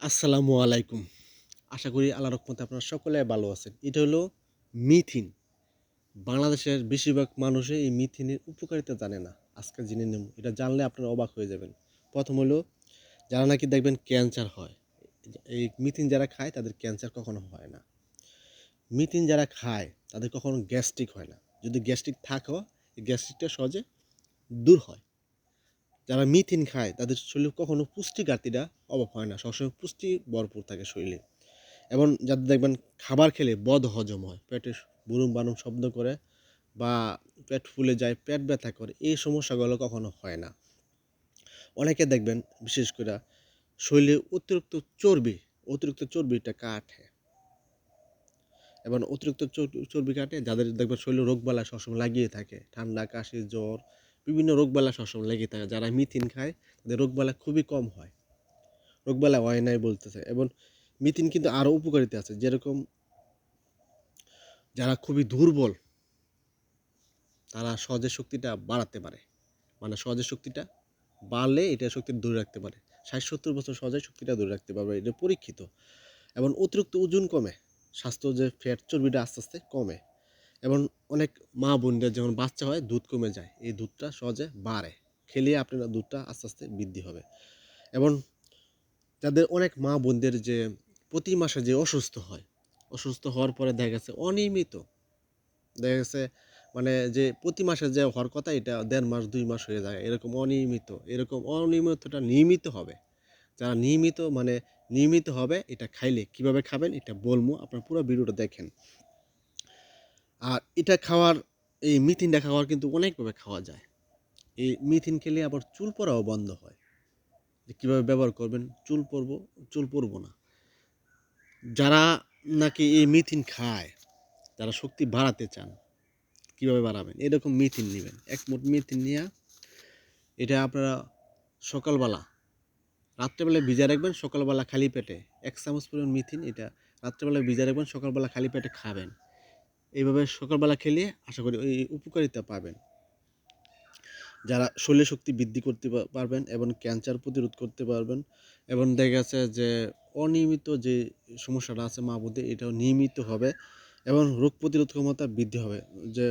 আসসালামু আলাইকুম। আশা করি আল্লাহ রহমতে আপনারা সকলে ভালো আছেন। এটা হলো মিথিন। বাংলাদেশের বেশিরভাগ মানুষই এই মিথিনের উপকারিতা জানে না। আজকে জেনে নেব। এটা জানলে আপনারা অবাক হয়ে যাবেন। প্রথম হলো, যারা নাকি দেখবেন ক্যান্সার হয়। এই মিথিন যারা খায়, তাদের ক্যান্সার কখনো হয় না। মিথিন যারা খায়, তাদের কখনো গ্যাস্ট্রিক হয় না। যদি গ্যাস্ট্রিক এই গ্যাস্ট্রিকটা সহজে দূর হয়। যারা মিথিন খায়, তাদের শরীরে কখনো পুষ্টি ঘাটতিটা অভাব হয় না। সবসময় পুষ্টি ভরপুর থাকে শরীরে। এবং যাদের দেখবেন খাবার খেলে বদ হজম হয় পেটে বুরুম বানুম শব্দ করে বা পেট ফুলে যায়, পেট ব্যথা করে, এই সমস্যাগুলো কখনো হয় না। অনেকে দেখবেন, বিশেষ করে শরীরে অতিরিক্ত চর্বি, অতিরিক্ত চর্বিটা কাটে। এবং অতিরিক্ত চর্বি কাটে, যাদের দেখবেন শরীরে রোগবালা সবসময় লাগিয়ে থাকে। ঠান্ডা, কাশি, জ্বর বিভিন্ন রোগবালা সবসময় লেগে থাকে। যারা মিথিন খায়, তাদের রোগবালা খুবই কম হয়। রোগবালা হয় নাই বলতেছে এবং মিথিন কিন্তু আরও উপকারিতা আছে। যেরকম যারা খুবই দুর্বল, তারা সহজে শক্তিটা বাড়াতে পারে। মানে সহজে শক্তিটা বাড়লে এটা শক্তি ধরে রাখতে পারে। ষাট সত্তর বছর সহজে শক্তিটা ধরে রাখতে পারবে, এটা পরীক্ষিত। এবং অতিরিক্ত ওজন কমে, স্বাস্থ্য যে ফ্যাট চর্বিটা আস্তে আস্তে কমে। এবং অনেক মা বোনদের যখন বাচ্চা হয়, দুধ কমে যায়। এই দুধটা সহজে বাড়ে। খেলে আপনার দুধটা আস্তে আস্তে বৃদ্ধি হবে। এবং যাদের অনেক মা বোনদের যে প্রতি মাসে যে অসুস্থ হয়, অসুস্থ হওয়ার পরে দেখা গেছে অনিয়মিত। দেখা গেছে মানে যে প্রতি মাসে যে হওয়ার কথা, এটা দেড় মাস, দুই মাস হয়ে যায়। এরকম অনিয়মিত, এরকম অনিয়মিতটা নিয়মিত হবে। যারা নিয়মিত মানে নিয়মিত হবে, এটা খাইলে কীভাবে খাবেন, এটা বলব। আপনার পুরো ভিডিওটা দেখেন। আর এটা খাওয়ার, এই মিথিনটা খাওয়ার কিন্তু অনেকভাবে খাওয়া যায়। এই মিথিন খেলে আবার চুল পড়াও বন্ধ হয়। যে কীভাবে ব্যবহার করবেন? চুল পরবো চুল পরবো না। যারা নাকি এই মিথিন খায় তারা শক্তি বাড়াতে চান, কীভাবে বাড়াবেন? এরকম মিথিন নেবেন। এক মুঠ মিথিন নিয়ে, এটা আপনারা সকালবেলা, রাত্রেবেলা ভিজা রাখবেন, সকালবেলা খালি পেটে। এক চামচ পরিমাণ মিথিন, এটা রাত্রেবেলা ভিজা রাখবেন, সকালবেলা খালি পেটে খাবেন। এইভাবে সকালবেলা খেলে আশা করি ওই উপকারিতা পাবেন। যারা শরীর শক্তি বৃদ্ধি করতে পারবেন এবং ক্যান্সার প্রতিরোধ করতে পারবেন এবং দেখা গেছে যে অনিয়মিত যে সমস্যাটা আছে মা বোধে এটাও নিয়মিত হবে এবং রোগ প্রতিরোধ ক্ষমতা বৃদ্ধি হবে। যে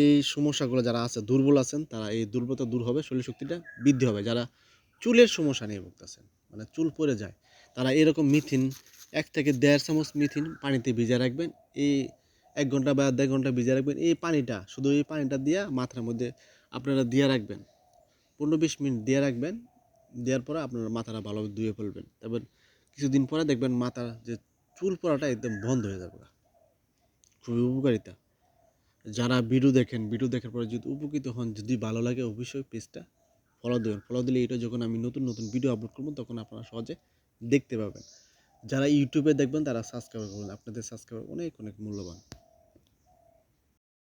এই সমস্যাগুলো যারা আছে, দুর্বল আছেন, তারা এই দুর্বলতা দূর হবে শরীর শক্তিটা বৃদ্ধি হবে। যারা চুলের সমস্যা নিয়ে ভুগতেছেন মানে চুল পড়ে যায়, তারা এরকম মিথিন, এক থেকে দেড় চামচ মিথিন পানিতে ভিজে রাখবেন। এই এক ঘণ্টা বা দেড় ঘণ্টা ভিজিয়ে রাখবেন। এই পানিটা, শুধু এই পানিটা দিয়ে মাথার মধ্যে আপনারা দিয়ে রাখবেন। পনেরো বিশ মিনিট দিয়ে রাখবেন। দেওয়ার পরে আপনারা মাথাটা ভালোভাবে ধুয়ে ফেলবেন। তারপর কিছুদিন পরে দেখবেন মাথার যে চুল পড়াটা একদম বন্ধ হয়ে যাবে। খুবই উপকারিতা। যারা ভিডিও দেখেন, ভিডিও দেখার পরে যদি উপকৃত হন, যদি ভালো লাগে অবশ্যই পেজটা ফলো দেবেন। ফলো দিলে এটা যখন আমি নতুন নতুন ভিডিও আপলোড করব, তখন আপনারা সহজে দেখতে পাবেন। যারা ইউটিউবে দেখবেন, তারা সাবস্ক্রাইব করবেন। আপনাদের সাবস্ক্রাইব অনেক অনেক মূল্যবান।